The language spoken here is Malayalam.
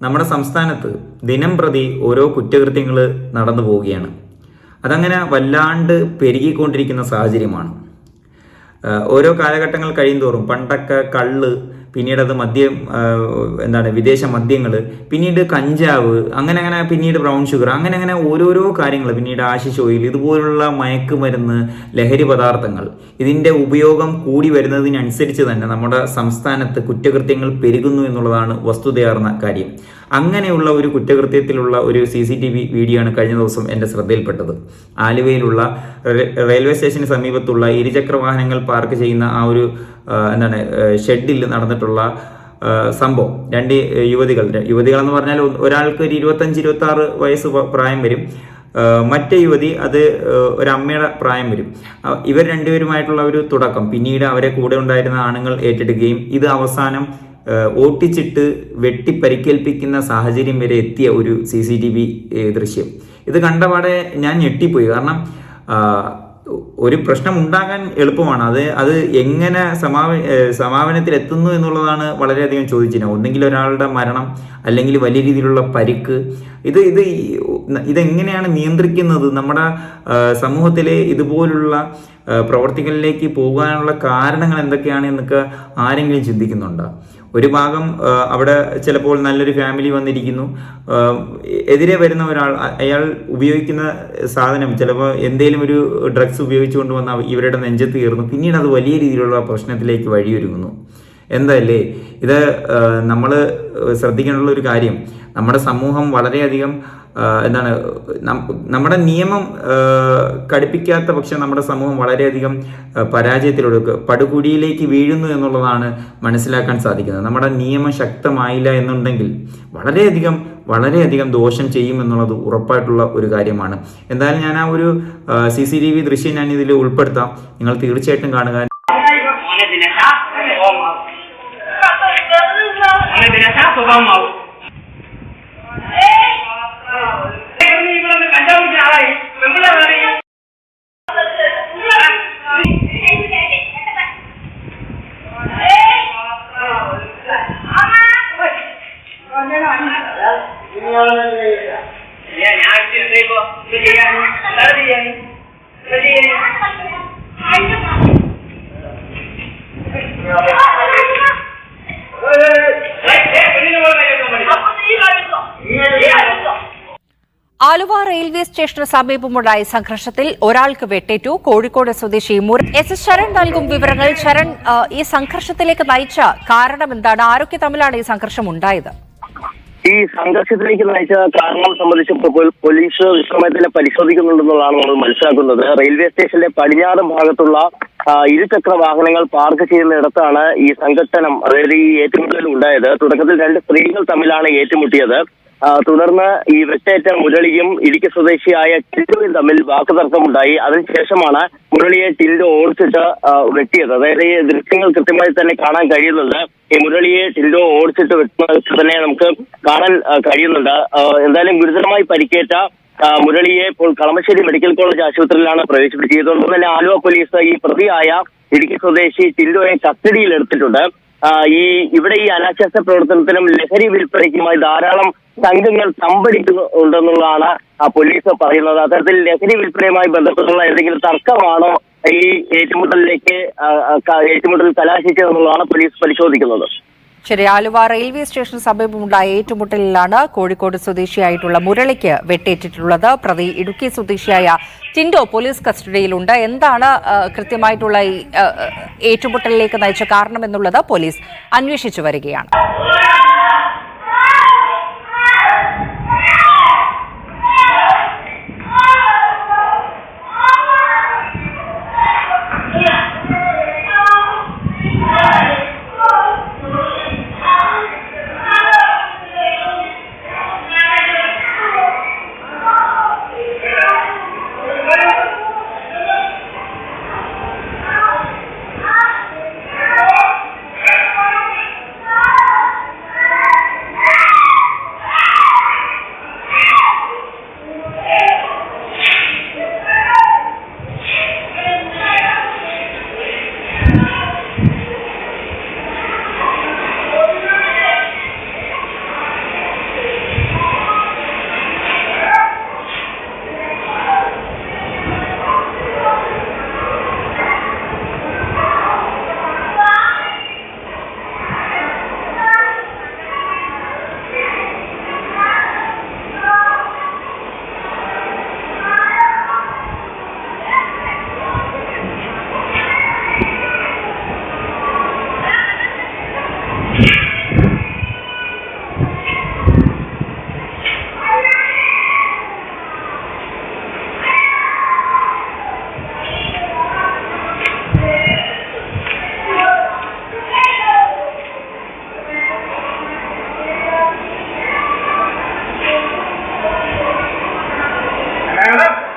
നമ്മുടെ സംസ്ഥാനത്ത് ദിനം പ്രതി ഓരോ കുറ്റകൃത്യങ്ങൾ നടന്നു പോവുകയാണ്. അതങ്ങനെ വല്ലാണ്ട് പെരുകിക്കൊണ്ടിരിക്കുന്ന സാഹചര്യമാണ്. ഓരോ കാലഘട്ടങ്ങൾ കഴിയുന്തോറും പണ്ടൊക്കെ കള്ള് പിന്നീട് അത് മദ്യം എന്താണ് വിദേശ മദ്യങ്ങൾ പിന്നീട് കഞ്ചാവ് അങ്ങനെ അങ്ങനെ പിന്നീട് ബ്രൗൺ ഷുഗർ അങ്ങനെ അങ്ങനെ ഓരോരോ കാര്യങ്ങൾ പിന്നീട് ആശിഷ് ഓയിൽ ഇതുപോലുള്ള മയക്കുമരുന്ന് ലഹരി പദാർത്ഥങ്ങൾ. ഇതിന്റെ ഉപയോഗം കൂടി വരുന്നതിനനുസരിച്ച് തന്നെ നമ്മുടെ സംസ്ഥാനത്ത് കുറ്റകൃത്യങ്ങൾ പെരുകുന്നു എന്നുള്ളതാണ് വസ്തുതയാർന്ന കാര്യം. അങ്ങനെയുള്ള ഒരു കുറ്റകൃത്യത്തിലുള്ള ഒരു C C T V video ആണ് കഴിഞ്ഞ ദിവസം എന്റെ ശ്രദ്ധയിൽപ്പെട്ടത്. ആലുവയിലുള്ള റെയിൽവേ സ്റ്റേഷന് സമീപത്തുള്ള ഇരുചക്ര വാഹനങ്ങൾ പാർക്ക് ചെയ്യുന്ന ആ ഒരു എന്താണ് ഷെഡിൽ നടന്നിട്ടുള്ള സംഭവം. രണ്ട് യുവതികൾ യുവതികളെന്ന് പറഞ്ഞാൽ ഒരാൾക്ക് ഒരു ഇരുപത്തഞ്ച് ഇരുപത്തി ആറ് വയസ്സ് പ്രായം വരും. മറ്റേ യുവതി അത് ഒരമ്മയുടെ പ്രായം വരും. ഇവർ രണ്ടുപേരുമായിട്ടുള്ള ഒരു തുടക്കം. പിന്നീട് അവരെ കൂടെ ഉണ്ടായിരുന്ന ആണുങ്ങൾ ഏറ്റെടുക്കുകയും ഇത് അവസാനം ഓട്ടിച്ചിട്ട് വെട്ടി പരിക്കേൽപ്പിക്കുന്ന സാഹചര്യം വരെ എത്തിയ ഒരു സി സി ടി വി ദൃശ്യം. ഇത് കണ്ടപാടെ ഞാൻ ഞെട്ടിപ്പോയി. കാരണം ഒരു പ്രശ്നം ഉണ്ടാകാൻ എളുപ്പമാണ്. അത് അത് എങ്ങനെ സമാപ സമാപനത്തിൽ എത്തുന്നു എന്നുള്ളതാണ് വളരെയധികം ചോദിച്ചിരുന്നത്. ഒന്നെങ്കിൽ ഒരാളുടെ മരണം അല്ലെങ്കിൽ വലിയ രീതിയിലുള്ള പരിക്ക്. ഇത് ഇത് ഇതെങ്ങനെയാണ് നിയന്ത്രിക്കുന്നത്? നമ്മുടെ സമൂഹത്തിലെ ഇതുപോലുള്ള പ്രവർത്തികളിലേക്ക് പോകാനുള്ള കാരണങ്ങൾ എന്തൊക്കെയാണ് എന്നൊക്കെ ആരെങ്കിലും ചിന്തിക്കുന്നുണ്ടോ? ഒരു ഭാഗം അവിടെ ചിലപ്പോൾ നല്ലൊരു ഫാമിലി വന്നിരിക്കുന്നു. എതിരെ വരുന്ന ഒരാൾ അയാൾ ഉപയോഗിക്കുന്ന സാധനം ചിലപ്പോൾ എന്തെങ്കിലും ഒരു ഡ്രഗ്സ് ഉപയോഗിച്ചുകൊണ്ട് വന്ന ഇവരുടെ നെഞ്ചത്ത് കയറുന്നു. പിന്നീട് അത് വലിയ രീതിയിലുള്ള പ്രശ്നത്തിലേക്ക് വഴിയൊരുങ്ങുന്നു. എന്തല്ലേ? ഇത് നമ്മൾ ശ്രദ്ധിക്കാനുള്ള ഒരു കാര്യം. നമ്മുടെ സമൂഹം വളരെയധികം എന്താണ് നമ്മുടെ നിയമം കടുപ്പിക്കാത്ത പക്ഷം നമ്മുടെ സമൂഹം വളരെയധികം പരാജയത്തിലൂടെ പടുകുടിയിലേക്ക് വീഴുന്നു എന്നുള്ളതാണ് മനസ്സിലാക്കാൻ സാധിക്കുന്നത്. നമ്മുടെ നിയമം ശക്തമായില്ല എന്നുണ്ടെങ്കിൽ വളരെയധികം വളരെയധികം ദോഷം ചെയ്യും എന്നുള്ളത് ഉറപ്പായിട്ടുള്ള ഒരു കാര്യമാണ്. എന്തായാലും ഞാൻ ആ ഒരു സി സി ടി വി ദൃശ്യം ഞാൻ ഇതിൽ ഉൾപ്പെടുത്താം. നിങ്ങൾ തീർച്ചയായിട്ടും കാണുക. ആലുവ റെയിൽവേ സ്റ്റേഷന് സമീപമുണ്ടായ സംഘർഷത്തിൽ ഒരാൾക്ക് വെട്ടേറ്റു. കോഴിക്കോട് സ്വദേശി മുര എസ് എസ് ശരൺ നൽകും വിവരങ്ങൾ. ശരൺ ഈ സംഘർഷത്തിലേക്ക് നയിച്ച കാരണം എന്താണ് ആരൊക്കെ തമ്മിലാണ് ഈ സംഘർഷം ഉണ്ടായത്? ഈ സംഘർഷത്തിലേക്ക് നയിച്ച കാരണം സംബന്ധിച്ച് പോലീസ് വിശദമായി തന്നെ പരിശോധിക്കുന്നുണ്ടെന്നുള്ളതാണ് നമ്മൾ മനസ്സിലാക്കുന്നത്. റെയിൽവേ സ്റ്റേഷന്റെ പടിഞ്ഞാറൻ ഭാഗത്തുള്ള ഇരുചക്ര വാഹനങ്ങൾ പാർക്ക് ചെയ്യുന്നിടത്താണ് ഈ സംഘട്ടനം അതായത് ഈ ഏറ്റുമുട്ടൽ ഉണ്ടായത് തുടക്കത്തിൽ രണ്ട് സ്ത്രീകൾ തമ്മിലാണ് ഏറ്റുമുട്ടിയത്. തുടർന്ന് ഈ വെട്ടേറ്റ മുരളിയും ഇടുക്കി സ്വദേശിയായ ടിൻഡുവും തമ്മിൽ വാക്കുതർക്കമുണ്ടായി. അതിനുശേഷമാണ് മുരളിയെ ടിൻഡു ഓടിച്ചിട്ട് വെട്ടിയത്. അതായത് ഈ ദൃശ്യങ്ങൾ കൃത്യമായി തന്നെ കാണാൻ കഴിയുന്നുണ്ട്. ഈ മുരളിയെ ടിൻഡു ഓടിച്ചിട്ട് വെട്ടുന്നത് തന്നെ നമുക്ക് കാണാൻ കഴിയുന്നുണ്ട്. എന്തായാലും ഗുരുതരമായി പരിക്കേറ്റ മുരളിയെ ഇപ്പോൾ കളമശ്ശേരി മെഡിക്കൽ കോളേജ് ആശുപത്രിയിലാണ് പ്രവേശിപ്പിച്ചത് ഇതോടൊപ്പം തന്നെ ആലുവ പോലീസ് ഈ പ്രതിയായ ഇടുക്കി സ്വദേശി ടിൻഡുവിനെ കസ്റ്റഡിയിൽ എടുത്തിട്ടുണ്ട്. ഈ ഇവിടെ ഈ അനാശാസ പ്രവർത്തനത്തിനും ലഹരി വിൽപ്പനയ്ക്കുമായി ധാരാളം സംഘങ്ങൾ തമ്പടിക്കുന്നുണ്ടെന്നുള്ളതാണ് പോലീസ് പറയുന്നത്. അത്തരത്തിൽ ലഹരി വിൽപ്പനയുമായി ബന്ധപ്പെട്ടുള്ള എന്തെങ്കിലും തർക്കമാണോ ഈ ഏറ്റുമുട്ടലിലേക്ക് ഏറ്റുമുട്ടൽ കലാശിച്ചതെന്നുള്ളതാണ് പോലീസ് പരിശോധിക്കുന്നത്. ശരി ആലുവ റെയിൽവേ സ്റ്റേഷൻ സമീപമുണ്ടായ ഏറ്റുമുട്ടലിലാണ് കോഴിക്കോട് സ്വദേശിയായിട്ടുള്ള മുരളിക്ക് വെട്ടേറ്റിട്ടുള്ളത്. പ്രതി ഇടുക്കി സ്വദേശിയായ ടിൻഡോ പോലീസ് കസ്റ്റഡിയിലുണ്ട്. എന്താണ് കൃത്യമായിട്ടുള്ള ഏറ്റുമുട്ടലിലേക്ക് നയിച്ച കാരണം എന്നുള്ളത് പോലീസ് അന്വേഷിച്ചു വരികയാണ്. Adam